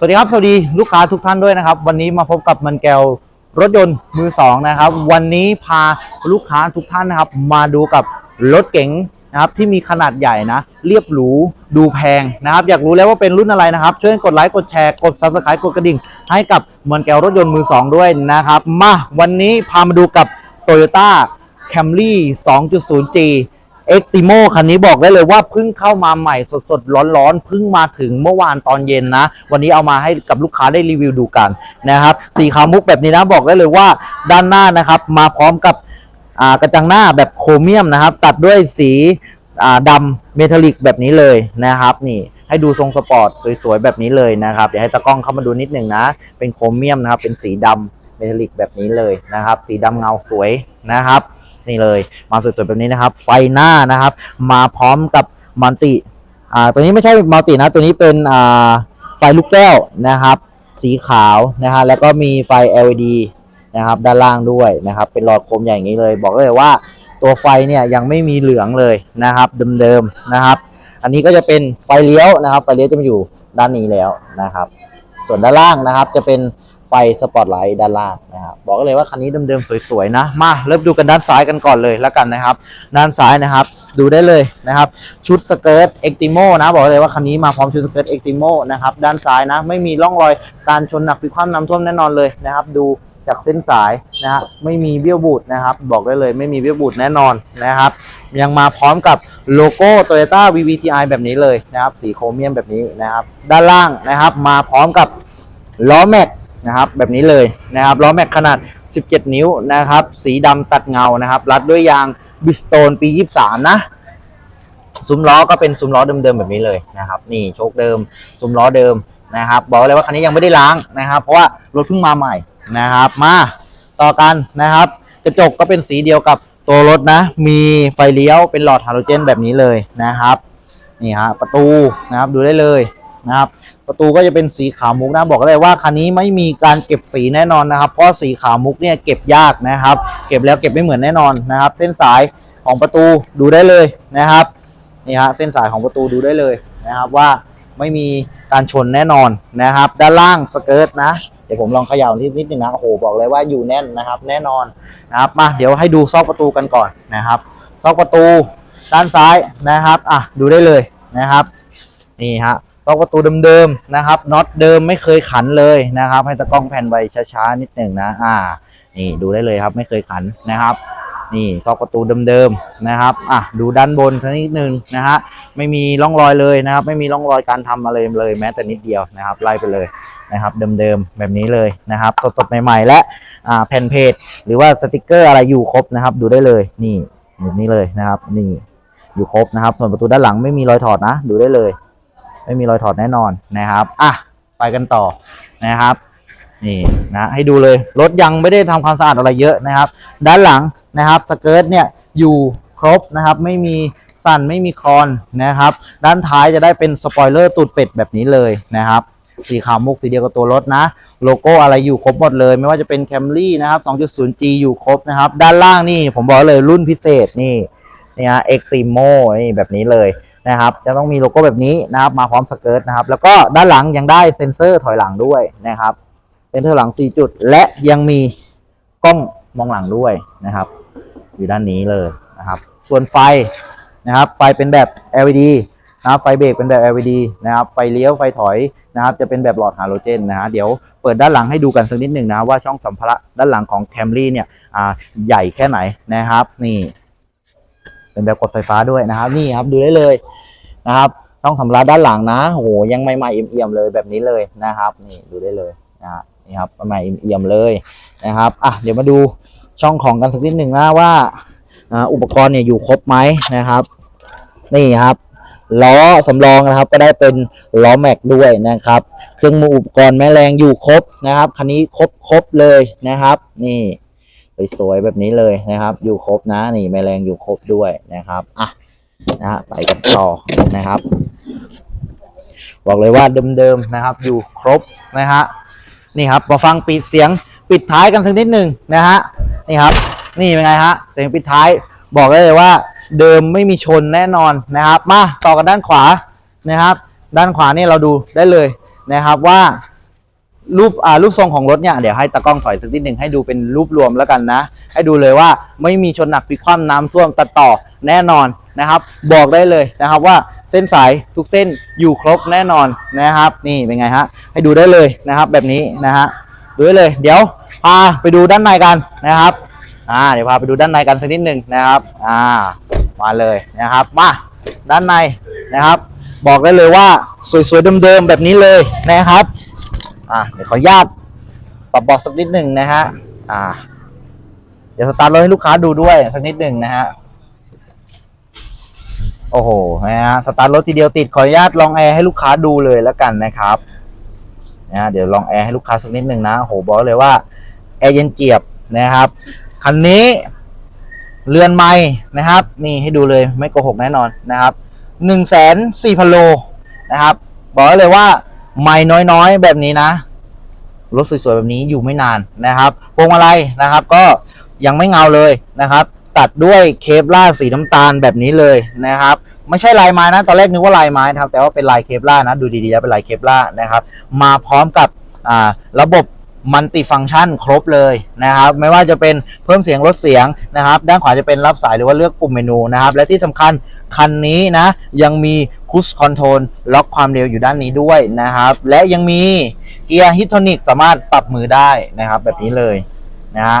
สวัสดีครับสวัสดีลูกค้าทุกท่านด้วยนะครับ วันนี้มาพบกับมันแก้วรถยนต์มือสองนะครับ วันนี้พาลูกค้าทุกท่านนะครับ มาดูกับรถเก๋งนะครับที่มีขนาดใหญ่นะ เรียบหรูดูแพงนะครับ อยากรู้แล้วว่าเป็นรุ่นอะไรนะครับ ช่วยกดไลค์กดแชร์กด subscribe กดกระดิ่ง ให้กับมันแก้วรถยนต์มือสองด้วยนะครับ มาวันนี้พามาดูกับ Toyota Camry 2.0G เอ็กติโมคันนี้บอกได้เลยว่าเพิ่งเข้ามาใหม่สดๆ ร้อนๆเพิ่งมาถึงเมื่อวานตอนเย็นนะ วันนี้เอามาให้กับลูกค้าได้รีวิวดูกันนะครับสีขาวมุกแบบนี้นะบอกได้เลยว่าด้านหน้านะครับมาพร้อมกับกระจังหน้าแบบโครเมียมนะครับ ตัดด้วยสีดำเมทัลลิกแบบนี้เลยนะครับ นี่ให้ดูทรงสปอร์ตสวยๆแบบนี้เลยนะครับเดี๋ยวให้ตากล้องเข้ามาดูนิดหนึ่งนะ เป็นโครเมียมนะครับ เป็นสีดำเมทัลลิกแบบนี้เลยนะครับ สีดำเงาสวยนะครับ นี่เลย มาสวยๆแบบนี้นะครับ ไฟหน้านะครับ มาพร้อมกับมัลติอ่าตัวนี้ไม่ใช่มัลตินะตัวนี้เป็นอ่าไฟลูกแก้วนะครับ สีขาวนะฮะแล้วก็มีไฟ LED นะครับด้านล่างด้วยนะครับ เป็นหลอดโคมใหญ่อย่างนี้เลย บอกเลยว่าตัวไฟเนี่ยยังไม่มีเหลืองเลยนะครับเดิมๆนะครับ อันนี้ก็จะเป็นไฟเลี้ยวนะครับ ไฟเลี้ยวจะมาอยู่ด้านนี้แล้วนะครับ ส่วนด้านล่างนะครับจะเป็น ไฟสปอตไลท์ด้านล่างนะครับบอกเลยว่าคันนี้เดิมๆสวยๆนะมาเริ่มดูกันด้านซ้ายกันก่อนเลยแล้วกันนะครับ ด้านซ้ายนะครับ ดูได้เลยนะครับ ชุดสเกิร์ตเอ็กติโมนะบอกเลยว่าคันนี้มาพร้อมชุดสเกิร์ตเอ็กติโมนะครับด้านซ้ายนะไม่มีร่องรอยการชนหนักพลิกคว่ำน้ำท่วมแน่นอนเลยนะครับ ดูจากเส้นสายนะฮะไม่มีเบี้ยวบูดนะครับ บอกได้เลยไม่มีเบี้ยวบูดแน่นอนนะครับ ยังมาพร้อมกับโลโก้ Toyota VVTi แบบนี้เลยนะครับ สีโครเมียมแบบนี้นะครับ ด้านล่างนะครับ มาพร้อมกับล้อแม็ก นะครับ แบบนี้เลยนะครับล้อแม็กขนาด 17 นิ้วนะครับ สีดำตัดเงานะครับ รัดด้วยยางบิสโตนปี 23 นะซุ้มล้อก็เป็นซุ้มล้อเดิมๆแบบนี้เลยนะครับ นี่โชคเดิมซุ้มล้อเดิมนะครับ บอกเลยว่าคันนี้ยังไม่ได้ล้างนะครับ เพราะว่ารถเพิ่งมาใหม่นะครับ มาต่อกันนะครับ กระจกก็เป็นสีเดียวกับตัวรถนะ มีไฟเลี้ยวเป็นหลอดฮาโลเจนแบบนี้เลยนะครับ นี่ฮะประตูนะครับดูได้เลย นะครับประตูก็จะเป็นสีขาวมุกนะบอกเลยว่าคันนี้ไม่มีการเก็บสีแน่นอนนะครับ เพราะสีขาวมุกเนี่ยเก็บยากนะครับ เก็บแล้วเก็บไม่เหมือนแน่นอนนะครับ เส้นสายของประตูดูได้เลยนะครับนี่ฮะเส้นสายของประตูดูได้เลยนะครับว่าไม่มีการชนแน่นอนนะครับ ด้านล่างสเกิร์ตนะเดี๋ยวผมลองเขย่านิดนิดนึงนะโอ้โหบอกเลยว่าอยู่แน่นนะครับ แน่นอนนะครับมาเดี๋ยวให้ดูซอกประตูกันก่อนนะครับซอกประตูด้านซ้ายนะครับ อะดูได้เลยนะครับ นี่ฮะ ซอกประตูเดิมๆนะครับน็อตเดิมไม่เคยขันเลยนะครับ ให้ตะกล้องแผ่นไว้ช้าๆนิดหนึ่งนะอ่า นี่ดูได้เลยครับไม่เคยขันนะครับ นี่ซอกประตูเดิมๆนะครับอะดูด้านบนสักนิดหนึ่งนะฮะไม่มีร่องรอยเลยนะครับ ไม่มีร่องรอยการทำอะไรเลย แม้แต่นิดเดียวนะครับไล่ไปเลยนะครับเดิมๆแบบนี้เลยนะครับ สดๆใหม่ ๆ และอ่าแผ่นเพจหรือว่าสติกเกอร์อะไรอยู่ครบนะครับ ดูได้เลยนี่แบบนี้เลยนะครับ นี่อยู่ครบนะครับ ส่วนประตูด้านหลังไม่มีรอยถอดนะ ดูได้เลย ไม่มีรอยถอดแน่นอนนะครับอะไปกันต่อนะครับนี่นะให้ดูเลยรถยังไม่ได้ทำความสะอาดอะไรเยอะนะครับ ด้านหลังนะครับสเกิร์ตเนี่ยอยู่ครบนะครับ ไม่มีสั่นไม่มีคอนนะครับ ด้านท้ายจะได้เป็นสปอยเลอร์ตูดเป็ดแบบนี้เลยนะครับ สีขาวมุกสีเดียวกับตัวรถนะ โลโก้อะไรอยู่ครบหมดเลย ไม่ว่าจะเป็น Camry นะครับ 2.0G อยู่ครบนะครับ ด้านล่างนี่ผมบอกเลยรุ่นพิเศษนี่นี่ฮะ Extremo นี่แบบนี้เลย นะครับ จะต้องมีโลโก้แบบนี้นะครับ มาพร้อมสเกิร์ตนะครับ แล้วก็ด้านหลังยังได้เซ็นเซอร์ถอยหลังด้วยนะครับ เซ็นเซอร์หลัง 4 จุด และยังมีกล้องมองหลังด้วยนะครับ อยู่ด้านนี้เลยนะครับ ส่วนไฟนะครับ ไฟเป็นแบบ LED นะครับ ไฟเบรกเป็นแบบ LED นะครับ ไฟเลี้ยว ไฟถอยนะครับ จะเป็นแบบหลอดฮาโลเจนนะฮะ เดี๋ยวเปิดด้านหลังให้ดูกันสักนิดหนึ่งนะว่าช่องสัมภาระด้านหลังของ Camry เนี่ยใหญ่แค่ไหนนะครับ นี่ เป็นแบบกดไฟฟ้าด้วยนะครับ นี่ครับดูได้เลยนะครับช่องสัมภาระด้านหลังนะโหยังใหม่ๆเอี่ยมๆเลยแบบนี้เลยนะครับ นี่ดูได้เลยนะนี่ครับใหม่ๆเอี่ยมๆเลยนะครับอะเดี๋ยวมาดูช่องของกันสักนิดหนึ่งนะว่าอ่าอุปกรณ์เนี่ยอยู่ครบไหมนะครับ นี่ครับล้อสำรองนะครับ ก็ได้เป็นล้อแม็กด้วยนะครับ เครื่องมืออุปกรณ์แม่แรงอยู่ครบนะครับคันนี้ครบครบเลยนะครับ นี่ สวยๆแบบนี้เลยนะครับ อยู่ครบนะนี่แม่แรงอยู่ครบด้วยนะครับอะนะฮะไปกันต่อนะครับ บอกเลยว่าเดิมๆนะครับ อยู่ครบนะฮะนี่ครับมาฟังปิดเสียงปิดท้ายกันสักนิดหนึ่งนะฮะนี่ครับ นี่เป็นไงฮะเสียงปิดท้ายบอกได้เลยว่า เดิมไม่มีชนแน่นอนนะครับ มาต่อกันด้านขวานะครับ ด้านขวานี่เราดูได้เลยนะครับว่า รูปอ่ารูปทรงของรถเนี่ยเดี๋ยวให้ตากล้องถอยสักนิดหนึ่งให้ดูเป็นรูปรวมแล้วกันนะ ให้ดูเลยว่าไม่มีชนหนักพลิกคว่ำน้ำท่วมตัดต่อแน่นอนนะครับ บอกได้เลยนะครับว่าเส้นสายทุกเส้นอยู่ครบแน่นอนนะครับ นี่เป็นไงฮะให้ดูได้เลยนะครับ แบบนี้นะฮะดูได้เลย เดี๋ยวพาไปดูด้านในกันนะครับอ่าเดี๋ยวพาไปดูด้านในกันสักนิดหนึ่งนะครับอ่ามาเลยนะครับมาด้านในนะครับ บอกได้เลยว่าสวยๆเดิมๆแบบนี้เลยนะครับ อ่าเดี๋ยวขออนุญาตปรับเบาะสักนิดหนึ่งนะฮะอ่า เดี๋ยวสตาร์ทรถให้ลูกค้าดูด้วยสักนิดหนึ่งนะฮะโอ้โหนะฮะสตาร์ทรถทีเดียวติดขออนุญาตลองแอร์ให้ลูกค้าดูเลยแล้วกันนะครับนะฮะเดี๋ยวลองแอร์ให้ลูกค้าสักนิดหนึ่งนะโอ้โหบอกเลยว่าแอร์เย็นเจี๊ยบนะครับคันนี้เรือนไม้นะครับ นี่ให้ดูเลยไม่โกหกแน่นอนนะครับหนึ่งแสนสี่พันโลนะครับ บอกเลยว่า ไม่น้อยๆ แบบนี้นะรถสวยๆแบบนี้อยู่ไม่นานนะครับพวงมาลัยนะครับ ก็ยังไม่เงาเลยนะครับ ตัดด้วยเคปล่าสีน้ำตาลแบบนี้เลยนะครับ ไม่ใช่ลายไม้นะตอนแรกนึกว่าลายไม้นะครับ แต่ว่าเป็นลายเคปล่านะดูดีๆแล้วเป็นลายเคปล่านะครับ มาพร้อมกับระบบมัลติฟัง c t ชันครบเลยนะครับ ไม่ว่าจะเป็นเพิ่มเสียงลดเสียงนะครับ ด้านขวาจะเป็นรับสายหรือว่าเลือกปุ่มเมนูนะครับ และที่สำคัญคันนี้นะยังมี คุชคอนโทรลล็อกความเร็วอยู่ด้านนี้ด้วยนะครับ และยังมีเกียร์ฮิตโทนิกสามารถปรับมือได้นะครับ แบบนี้เลยนะฮะ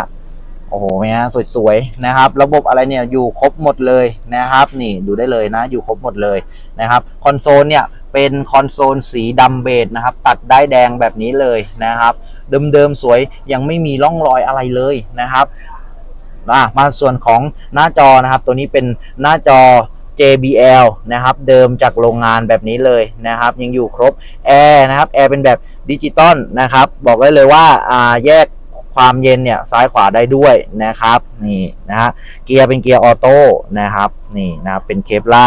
โอ้โหเนี่ยสวยๆนะครับ ระบบอะไรเนี่ยอยู่ครบหมดเลยนะครับ นี่ดูได้เลยนะ อยู่ครบหมดเลยนะครับคอนโซลเนี่ยเป็นคอนโซลสีดำเบจนะครับ ตัดได้แดงแบบนี้เลยนะครับ เดิมๆสวยยังไม่มีร่องรอยอะไรเลยนะครับมาส่วนของหน้าจอนะครับ ตัวนี้เป็นหน้าจอ JBL นะครับ เดิมจากโรงงานแบบนี้เลยนะครับ ยังอยู่ครบแอร์นะครับแอร์เป็นแบบดิจิตอลนะครับ บอกได้เลยว่าาแยกความเย็นเนี่ยซ้ายขวาได้ด้วยนะครับนี่นะฮะเกียร์เป็นเกียร์ออโต้นะครับนี่นะเป็นเคปล่า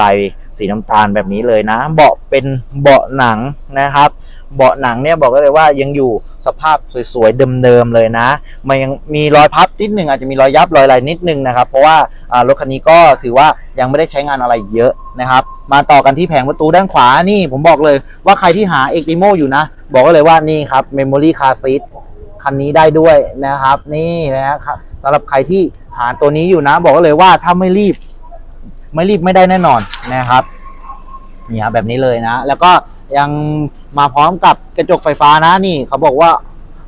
ลายสีน้ำตาลแบบนี้เลยนะ เบาะเป็นเบาะหนังนะครับ เบาะหนังเนี่ยบอกได้เลยว่ายังอยู่ สภาพสวยๆเดิมๆเลยนะ มันยังมีรอยพับนิดนึงอาจจะมีรอยยับรอยอะไรนิดนึงนะครับเพราะว่ารถคันนี้ก็ถือว่ายังไม่ได้ใช้งานอะไรเยอะนะครับ มาต่อกันที่แผงประตูด้านขวานี่ผมบอกเลยว่าใครที่หาเอ็กติโมอยู่นะ บอกเลยว่านี่ครับ Memory Car Seat คันนี้ได้ด้วยนะครับ นี่นะครับสำหรับใครที่หาตัวนี้อยู่นะ บอกเลยว่าถ้าไม่รีบ ไม่รีบไม่ได้แน่นอนนะครับนี่ครับแบบนี้เลยนะ แล้วก็ยัง มาพร้อมกับกระจกไฟฟ้านะนี่เขาบอกว่า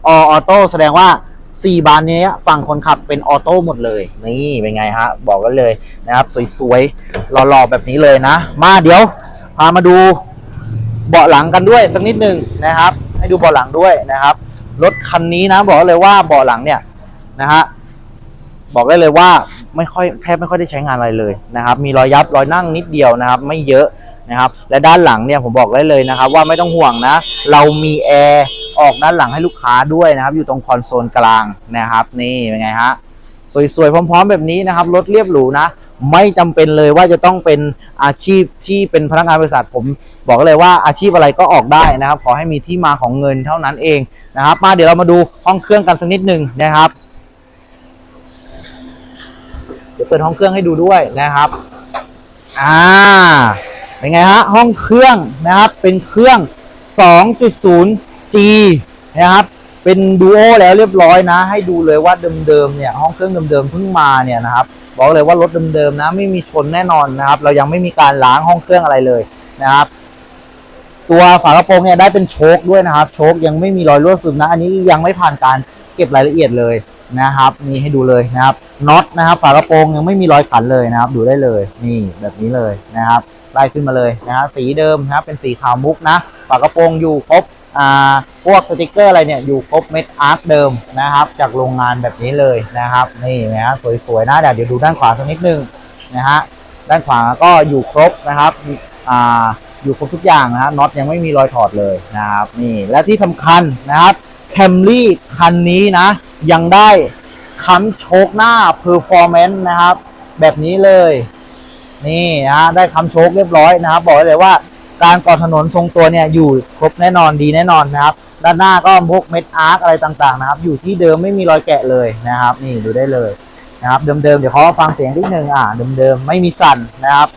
ออโต้แสดงว่า 4 บานนี้ฝั่งคนขับเป็นออโต้หมดเลย นี่เป็นไงฮะ บอกกันเลยนะครับ สวยๆหล่อๆแบบนี้เลยนะ มาเดี๋ยว พามาดูเบาะหลังกันด้วยสักนิดหนึ่งนะครับ ให้ดูเบาะหลังด้วยนะครับรถคันนี้นะ บอกเลยว่าเบาะหลังเนี่ยนะฮะบอกได้เลยว่าไม่ค่อยแทบไม่ค่อยได้ใช้งานอะไรเลยนะครับ มีรอยยับรอยนั่งนิดเดียวนะครับ ไม่เยอะ นะครับและด้านหลังเนี่ยผมบอกได้เลยนะครับ ว่าไม่ต้องห่วงนะ เรามีแอร์ออกด้านหลังให้ลูกค้าด้วยนะครับ อยู่ตรงคอนโซลกลางนะครับ นี่เป็นไงฮะสวยๆ พร้อม ๆ แบบนี้นะครับรถเรียบหรูนะ ไม่จำเป็นเลยว่าจะต้องเป็นอาชีพที่เป็นพนักงานบริษัทผม บอกเลยว่าอาชีพอะไรก็ออกได้นะครับ ขอให้มีที่มาของเงินเท่านั้นเองนะครับมาเดี๋ยวเรามาดูห้องเครื่องกันสักนิดหนึ่งนะครับ เดี๋ยวเปิดห้องเครื่องให้ดูด้วยนะครับอ่า เป็นไงฮะห้องเครื่องนะครับเป็นเครื่อง 2.0G นะครับเป็นดูโอแล้วเรียบร้อยนะ ให้ดูเลยว่าเดิมๆเนี่ยห้องเครื่องเดิมๆเพิ่งมาเนี่ยนะครับบอกเลยว่ารถเดิมๆนะไม่มีชนแน่นอนนะครับ เรายังไม่มีการล้างห้องเครื่องอะไรเลยนะครับ ตัวฝากระโปรงเนี่ยได้เป็นโชคด้วยนะครับ โชคยังไม่มีรอยรั่วซึมนะ อันนี้ยังไม่ผ่านการเก็บรายละเอียดเลยนะครับนี่ให้ดูเลยนะครับน็อตนะครับฝากระโปรงยังไม่มีรอยขันเลยนะครับ ดูได้เลยนี่แบบนี้เลยนะครับ ไล่ขึ้นมาเลยนะครับสีเดิมนะครับเป็นสีขาวมุกนะฝากระโปรงอยู่ครบอ่าพวกสติกเกอร์อะไรเนี่ยอยู่ครบเม็ดอาร์ตเดิมนะครับ จากโรงงานแบบนี้เลยนะครับนี่นะฮะสวยๆนะเดี๋ยวเดี๋ยวดูด้านขวาสักนิดนึงนะฮะด้านขวาก็อยู่ครบนะครับอ่าอยู่ครบทุกอย่างนะครับน็อตยังไม่มีรอยถอดเลยนะครับนี่และที่สำคัญนะครับแคมรี่คันนี้นะ ยังได้ค้ำโชคหน้า Performance นะครับ แบบนี้เลย นี่นะได้ค้ำโชคเรียบร้อยนะครับ บอกเลยว่าการก่อถนนทรงตัวเนี่ยอยู่ครบแน่นอนดีแน่นอนนะครับ ด้านหน้าก็พวกเม็ดอาร์คอะไรต่างๆนะครับ อยู่ที่เดิมไม่มีรอยแกะเลยนะครับ นี่ดูได้เลยนะครับ เดิมๆเดี๋ยวเขาฟังเสียงนิดนึงอ่าเดิมๆไม่มีสั่นนะครับ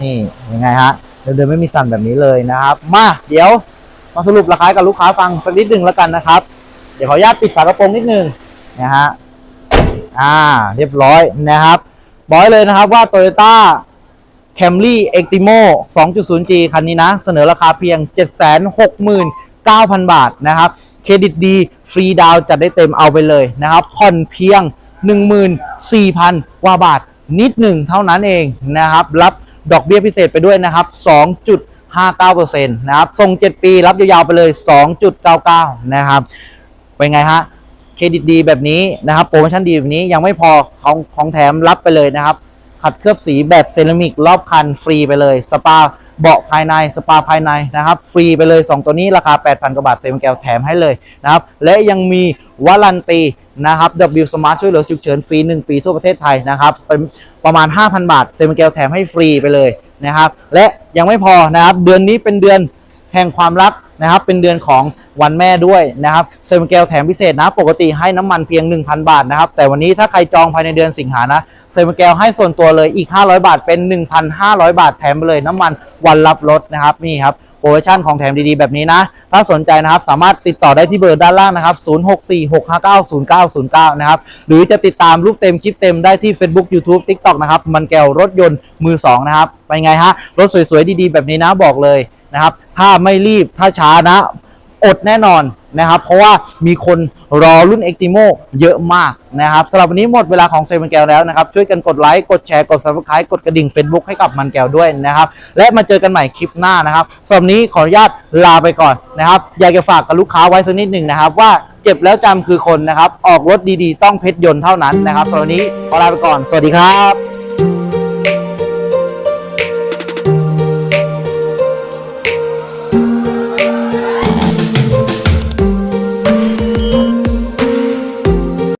นี่ยังไงฮะเดิมๆไม่มีสั่นแบบนี้เลยนะครับ มาเดี๋ยวมาสรุปราคาให้กับลูกค้าฟังสักนิดหนึ่งแล้วกันนะครับ เดี๋ยวขออนุญาตปิดฝากระโปรงนิดหนึงนะฮะอ่า เรียบร้อยนะครับบอกเลยนะครับว่า Toyota Camry Optimo 2.0G คันนี้นะ เสนอราคาเพียง 769,000 บาทนะครับ เครดิตดี ฟรีดาวจัดได้เต็มเอาไปเลยนะครับผ่อนเพียง 14,000กว่าบาทนิดหนึ่งเท่านั้นเองนะครับ รับดอกเบี้ยพิเศษไปด้วยนะครับ 2.59%นะครับ ส่ง 7 ปีรับยาวๆไปเลย 2.99 นะครับ เป็นไงฮะ เครดิตดีแบบนี้นะครับ โปรโมชั่นดีแบบนี้ยังไม่พอของของแถมรับไปเลยนะครับ ขัดเคลือบสีแบบเซรามิกรอบคันฟรีไปเลย สปาเบาะภายในสปาภายในนะครับ ฟรีไปเลย 2 ตัวนี้ราคา 8,000กว่าบาทเซมแกวแถมให้เลยนะครับ และยังมีวารันตีนะครับ W Smart ช่วยเหลือฉุกเฉินฟรี 1 ปีทั่วประเทศไทยนะครับเป็นประมาณ 5,000 บาทเซมแกวแถมให้ฟรีไปเลยนะครับ และยังไม่พอนะครับ เดือนนี้เป็นเดือนแห่งความรัก นะครับ เป็นเดือนของวันแม่ด้วยนะครับเซมแกวแถมพิเศษนะ ปกติให้น้ำมันเพียง 1,000 บาทนะครับ แต่วันนี้ถ้าใครจองภายในเดือนสิงหานะเซมแกวให้ส่วนตัวเลยอีก 500 บาทเป็น 1,500 บาทแถมไปเลยน้ำมันวันรับรถนะครับนี่ครับโปรโมชั่นของแถมดีๆ แบบนี้นะ ถ้าสนใจนะครับสามารถติดต่อได้ที่เบอร์ด้านล่างนะครับ 0646590909 นะครับ หรือจะติดตามรูปเต็มคลิปเต็มได้ที่ Facebook YouTube TikTok นะครับ มันแก้วรถยนต์มือ 2 นะครับ ไปไงฮะ รถสวยๆ ดีๆ แบบนี้นะบอกเลย นะครับ ถ้าไม่รีบถ้าช้านะ อดแน่นอนนะครับ เพราะว่ามีคนรอรุ่น e x t i m o เยอะมากนะครับสำหรับวันนี้หมดเวลาของเซมันแก้วแล้วนะครับ ช่วยกันกดไลค์ กดแชร์ กด subscribe กดกระดิ่ง Facebook ให้กับมันแก้วด้วยนะครับ และมาเจอกันใหม่คลิปหน้านะครับสำหรับนี้ขออนุญาตลาไปก่อนนะครับ อยากจะฝากกับลูกค้าไว้สักนิดหนึ่งนะครับ ว่าเจ็บแล้วจำคือคนนะครับ ออกรถดีๆ ต้องเพชรยนต์เท่านั้นนะครับสำหรับวันนี้ขอลาไปก่อน สวัสดีครับ